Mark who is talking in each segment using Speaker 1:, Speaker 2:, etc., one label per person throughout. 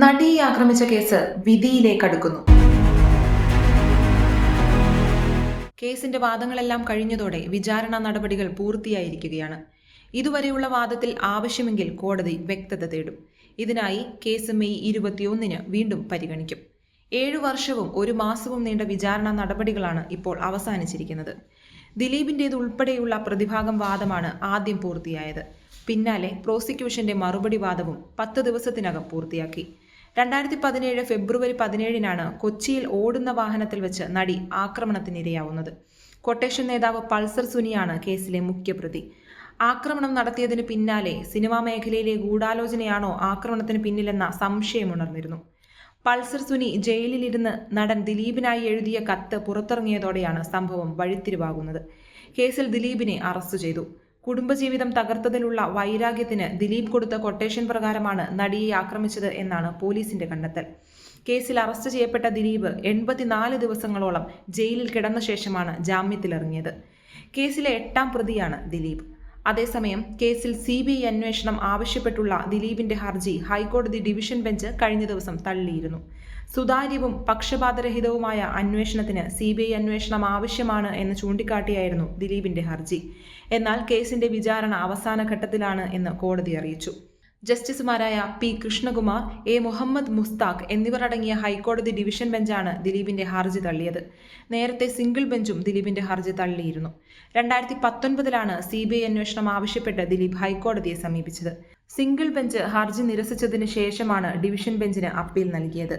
Speaker 1: നടിയെ ആക്രമിച്ച കേസ് വിധിയിലേക്ക് അടുക്കുന്നു കേസിന്റെ വാദങ്ങളെല്ലാം കഴിഞ്ഞതോടെ വിചാരണ നടപടികൾ പൂർത്തിയായിരിക്കുകയാണ്. ഇതുവരെയുള്ള വാദത്തിൽ ആവശ്യമെങ്കിൽ കോടതി വ്യക്തത തേടും. ഇതിനായി കേസ് മെയ് ഇരുപത്തിയൊന്നിന് വീണ്ടും പരിഗണിക്കും. ഏഴു വർഷവും ഒരു മാസവും നീണ്ട വിചാരണ നടപടികളാണ് ഇപ്പോൾ അവസാനിച്ചിരിക്കുന്നത്. ദിലീപിന്റേത് ഉൾപ്പെടെയുള്ള പ്രതിഭാഗം വാദമാണ് ആദ്യം പൂർത്തിയായത്. പിന്നാലെ പ്രോസിക്യൂഷന്റെ മറുപടി വാദവും പത്ത് ദിവസത്തിനകം പൂർത്തിയാക്കി. രണ്ടായിരത്തി പതിനേഴ് ഫെബ്രുവരി പതിനേഴിനാണ് കൊച്ചിയിൽ ഓടുന്ന വാഹനത്തിൽ വെച്ച് നടി ആക്രമണത്തിനിരയാവുന്നത്. കൊട്ടേഷൻ നേതാവ് പൾസർ സുനിയാണ് കേസിലെ മുഖ്യപ്രതി. ആക്രമണം നടത്തിയതിന് പിന്നാലെ സിനിമാ മേഖലയിലെ ഗൂഢാലോചനയാണോ ആക്രമണത്തിന് പിന്നിലെന്ന സംശയമുണർന്നിരുന്നു പൾസർ സുനി ജയിലിലിരുന്ന് നടൻ ദിലീപിനായി എഴുതിയ കത്ത് പുറത്തിറങ്ങിയതോടെയാണ് സംഭവം വഴിത്തിരിവാകുന്നത്. കേസിൽ ദിലീപിനെ അറസ്റ്റ് ചെയ്തു. കുടുംബജീവിതം തകർത്തതിലുള്ള വൈരാഗ്യത്തിന് ദിലീപ് കൊടുത്ത കൊട്ടേഷൻ പ്രകാരമാണ് നടിയെ ആക്രമിച്ചത് എന്നാണ് പോലീസിന്റെ കണ്ടെത്തൽ. കേസിൽ അറസ്റ്റ് ചെയ്യപ്പെട്ട ദിലീപ് എൺപത്തിനാല് ദിവസങ്ങളോളം ജയിലിൽ കിടന്ന ശേഷമാണ് ജാമ്യത്തിലിറങ്ങിയത്. കേസിലെ എട്ടാം പ്രതിയാണ് ദിലീപ്. അതേസമയം കേസിൽ സി ബി ഐ അന്വേഷണം ആവശ്യപ്പെട്ടുള്ള ദിലീപിന്റെ ഹർജി ഹൈക്കോടതി ഡിവിഷൻ ബെഞ്ച് കഴിഞ്ഞ ദിവസം തള്ളിയിരുന്നു. സുതാര്യവും പക്ഷപാതരഹിതവുമായ അന്വേഷണത്തിന് സി ബി ഐ അന്വേഷണം ആവശ്യമാണ് എന്ന് ചൂണ്ടിക്കാട്ടിയായിരുന്നു ദിലീപിന്റെ ഹർജി. എന്നാൽ കേസിന്റെ വിചാരണ അവസാന ഘട്ടത്തിലാണ് എന്ന് കോടതി അറിയിച്ചു. ജസ്റ്റിസുമാരായ പി കൃഷ്ണകുമാർ എ മുഹമ്മദ് മുസ്താഖ് എന്നിവർ അടങ്ങിയ ഹൈക്കോടതി ഡിവിഷൻ ബെഞ്ചാണ് ദിലീപിന്റെ ഹർജി തള്ളിയത്. നേരത്തെ സിംഗിൾ ബെഞ്ചും ദിലീപിന്റെ ഹർജി തള്ളിയിരുന്നു. രണ്ടായിരത്തി പത്തൊൻപതിലാണ് സി ബി ഐ അന്വേഷണം ആവശ്യപ്പെട്ട് ദിലീപ് ഹൈക്കോടതിയെ സമീപിച്ചത്. സിംഗിൾ ബെഞ്ച് ഹർജി നിരസിച്ചതിന് ശേഷമാണ് ഡിവിഷൻ ബെഞ്ചിന് അപ്പീൽ നൽകിയത്.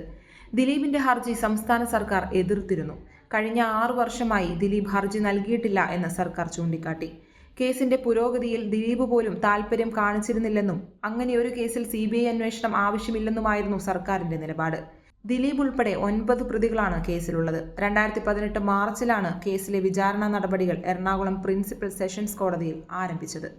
Speaker 1: ദിലീപിന്റെ ഹർജി സംസ്ഥാന സർക്കാർ എതിർത്തിരുന്നു. കഴിഞ്ഞ ആറു വർഷമായി ദിലീപ് ഹർജി നൽകിയിട്ടില്ല എന്ന് സർക്കാർ ചൂണ്ടിക്കാട്ടി. കേസിന്റെ പുരോഗതിയിൽ ദിലീപ് പോലും താൽപര്യം കാണിച്ചിരുന്നില്ലെന്നും അങ്ങനെ ഒരു കേസിൽ സി ബി ഐ അന്വേഷണം ആവശ്യമില്ലെന്നുമായിരുന്നു സർക്കാരിന്റെ നിലപാട്. ദിലീപ് ഉൾപ്പെടെ ഒൻപത് പ്രതികളാണ് കേസിലുള്ളത്. രണ്ടായിരത്തി പതിനെട്ട് മാർച്ചിലാണ് കേസിലെ വിചാരണ നടപടികൾ എറണാകുളം പ്രിൻസിപ്പൽ സെഷൻസ് കോടതിയിൽ ആരംഭിച്ചത്.